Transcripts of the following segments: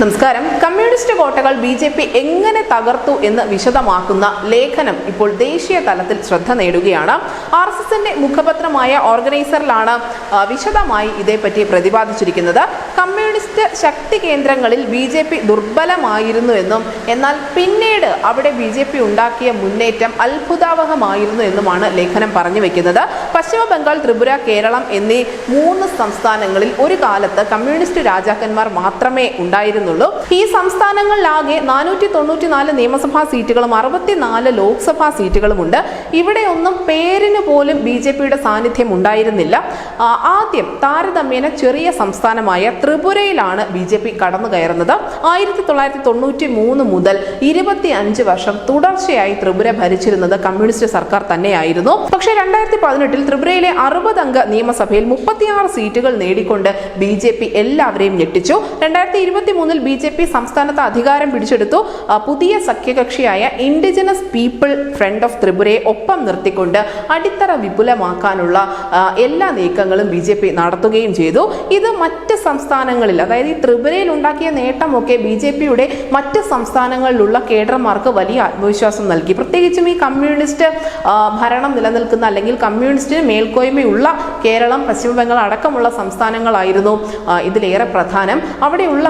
നമസ്കാരം. കമ്മ്യൂണിസ്റ്റ് കോട്ടകൾ B J P എങ്ങനെ തകർത്തു എന്ന് വിശദമാക്കുന്ന ലേഖനം ഇപ്പോൾ ദേശീയ തലത്തിൽ ശ്രദ്ധ നേടുകയാണ്. ആർ എസ് എസിന്റെ മുഖപത്രമായ ഓർഗനൈസറിലാണ് വിശദമായി ഇതേപ്പറ്റി പ്രതിപാദിച്ചിരിക്കുന്നത്. കമ്മ്യൂണിസ്റ്റ് ശക്തി കേന്ദ്രങ്ങളിൽ ബി ജെ പി ദുർബലമായിരുന്നു എന്നും എന്നാൽ പിന്നീട് അവിടെ ബി ജെ പി ഉണ്ടാക്കിയ മുന്നേറ്റം അത്ഭുതാവഹമായിരുന്നു എന്നുമാണ് ലേഖനം പറഞ്ഞു വെക്കുന്നത്. പശ്ചിമ ബംഗാൾ ത്രിപുര കേരളം എന്നീ മൂന്ന് സംസ്ഥാനങ്ങളിൽ ഒരു കാലത്ത് കമ്മ്യൂണിസ്റ്റ് രാജാക്കന്മാർ മാത്രമേ ഉണ്ടായിരുന്നുള്ളൂ ഈ സംസ്ഥാനങ്ങളിലാകെ നാനൂറ്റി തൊണ്ണൂറ്റിനാല് നിയമസഭാ സീറ്റുകളും അറുപത്തിനാല് ലോക്സഭാ സീറ്റുകളുമുണ്ട്. ഇവിടെ ഒന്നും പേരിന് പോലും ബി ജെ പിയുടെ സാന്നിധ്യം ഉണ്ടായിരുന്നില്ല. ആദ്യം താരതമ്യേന ചെറിയ സംസ്ഥാനമായ ത്രിപുരയിലാണ് ബി ജെ പി കടന്നു കയറുന്നത്. ആയിരത്തി തൊള്ളായിരത്തി തൊണ്ണൂറ്റി മൂന്ന് മുതൽ ഇരുപത്തി അഞ്ച് വർഷം തുടർച്ചയായി ത്രിപുര ഭരിച്ചിരുന്നത് കമ്മ്യൂണിസ്റ്റ് സർക്കാർ തന്നെയായിരുന്നു. പക്ഷേ രണ്ടായിരത്തി പതിനെട്ടിൽ ത്രിപുരയിലെ അറുപത് അംഗ നിയമസഭയിൽ മുപ്പത്തിയാറ് സീറ്റുകൾ നേടിക്കൊണ്ട് ബി ജെ പി എല്ലാവരെയും ഞെട്ടിച്ചു. രണ്ടായിരത്തി ഇരുപത്തി മൂന്നിൽ ബി ജെ പി സംസ്ഥാനത്ത് അധികാരം പിടിച്ചെടുത്തു. പുതിയ സഖ്യകക്ഷിയായ ഇൻഡിജിനസ് പീപ്പിൾ ഫ്രണ്ട് ഓഫ് ത്രിപുരയെ ഒപ്പം നിർത്തിക്കൊണ്ട് അടിത്തറ വിപുലമാക്കാനുള്ള എല്ലാ നീക്കങ്ങളും ബി ജെ പി നടത്തുകയും ചെയ്തു. ഇത് മറ്റ് സംസ്ഥാനങ്ങളിൽ അതായത് ഈ ത്രിപുരയിൽ ഉണ്ടാക്കിയ നേട്ടമൊക്കെ ബി ജെ പിയുടെ മറ്റ് സംസ്ഥാനങ്ങളിലുള്ള കേഡർമാർക്ക് വലിയ ആത്മവിശ്വാസം നൽകി. പ്രത്യേകിച്ചും ഈ കമ്മ്യൂണിസ്റ്റ് ഭരണം നിലനിൽക്കുന്ന അല്ലെങ്കിൽ കമ്മ്യൂണിസ്റ്റിന് മേൽക്കോയ്മയുള്ള കേരളം പശ്ചിമ ബംഗാൾ അടക്കമുള്ള സംസ്ഥാനങ്ങളായിരുന്നു ഇതിലേറെ പ്രധാനം. അവിടെയുള്ള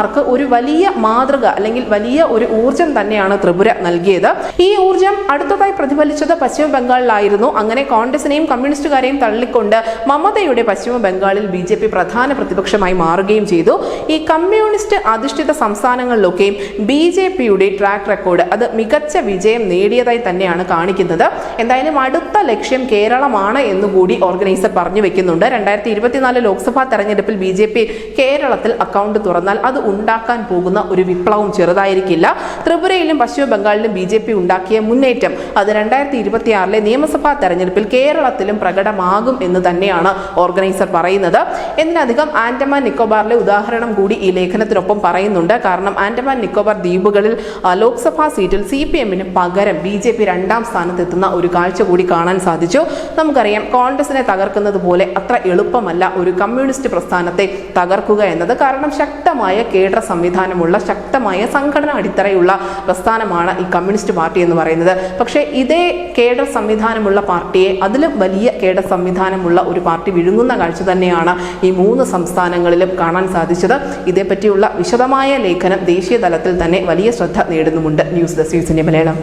കേഡർമാർക്ക് ഒരു വലിയ മാതൃക അല്ലെങ്കിൽ വലിയ ഒരു ഊർജം തന്നെയാണ് ത്രിപുര നൽകിയത്. ഈ ഊർജം അടുത്തതായി പ്രതിഫലിച്ചത് പശ്ചിമ ബംഗാളിലായിരുന്നു. അങ്ങനെ കോൺഗ്രസിനെയും കമ്മ്യൂണിസ്റ്റുകാരെയും തള്ളിക്കൊണ്ട് മമതയുടെ പശ്ചിമ ബംഗാളിൽ ബി ജെ പി പ്രധാന പ്രതിപക്ഷമായി മാറുകയും ചെയ്തു. ഈ കമ്മ്യൂണിസ്റ്റ് അധിഷ്ഠിത സംസ്ഥാനങ്ങളിലൊക്കെയും ബി ജെ പിയുടെ ട്രാക്ക് റെക്കോർഡ് അത് മികച്ച വിജയം നേടിയതായി തന്നെയാണ് കാണിക്കുന്നത്. എന്തായാലും അടുത്ത ലക്ഷ്യം കേരളമാണ് എന്നുകൂടി ഓർഗനൈസർ പറഞ്ഞു വെക്കുന്നുണ്ട്. രണ്ടായിരത്തി ഇരുപത്തിനാല് ലോക്സഭാ തെരഞ്ഞെടുപ്പിൽ ബി ജെ പി കേരളത്തിൽ അക്കൗണ്ട് തുറന്നാൽ അത് ഉണ്ടാക്കാൻ പോകുന്ന ഒരു വിപ്ലവം ചെറുതായിരിക്കില്ല. ത്രിപുരയിലും പശ്ചിമ ബംഗാളിലും ബി ജെ പി ഉണ്ടാക്കിയ മുന്നേറ്റം അത് രണ്ടായിരത്തി ഇരുപത്തിയാറിലെ നിയമസഭാ തെരഞ്ഞെടുപ്പിൽ കേരളത്തിലും പ്രകടമാകും എന്ന് തന്നെയാണ് ഓർഗനൈസർ പറയുന്നത്. എന്നധികം ആൻഡമാൻ നിക്കോബാറിലെ ഉദാഹരണം കൂടി ഈ ലേഖനത്തിനൊപ്പം പറയുന്നുണ്ട്. കാരണം ആൻഡമാൻ നിക്കോബാർ ദ്വീപുകളിൽ ലോക്സഭാ സീറ്റിൽ സി പി എമ്മിന് പകരം ബി ജെ പി രണ്ടാം സ്ഥാനത്തെത്തുന്ന ഒരു കാഴ്ച കൂടി കാണാൻ സാധിച്ചു. നമുക്കറിയാം കോൺഗ്രസിനെ തകർക്കുന്നത് പോലെ അത്ര എളുപ്പമല്ല ഒരു കമ്മ്യൂണിസ്റ്റ് പ്രസ്ഥാനത്തെ തകർക്കുക എന്നത്. കാരണം ശക്തമായ കേഡർ സംവിധാനമുള്ള ശക്തമായ സംഘടന അടിത്തറയുള്ള പ്രസ്ഥാനമാണ് ഈ കമ്മ്യൂണിസ്റ്റ് പാർട്ടി എന്ന് പറയുന്നത്. പക്ഷേ ഇതേ കേഡർ സംവിധാനമുള്ള പാർട്ടിയെ അതിലും വലിയ കേഡർ സംവിധാനമുള്ള ഒരു പാർട്ടി വിഴുങ്ങുന്ന കാഴ്ച തന്നെയാണ് ഈ മൂന്ന് സംസ്ഥാനങ്ങളിലും കാണാൻ സാധിച്ചത്. ഇതേപ്പറ്റിയുള്ള വിശദമായ ലേഖനം ദേശീയ തലത്തിൽ തന്നെ വലിയ ശ്രദ്ധ നേടുന്നുമുണ്ട്. ന്യൂസ് ഡെസ്ക് ന്യൂസിന്റെ മലയാളം.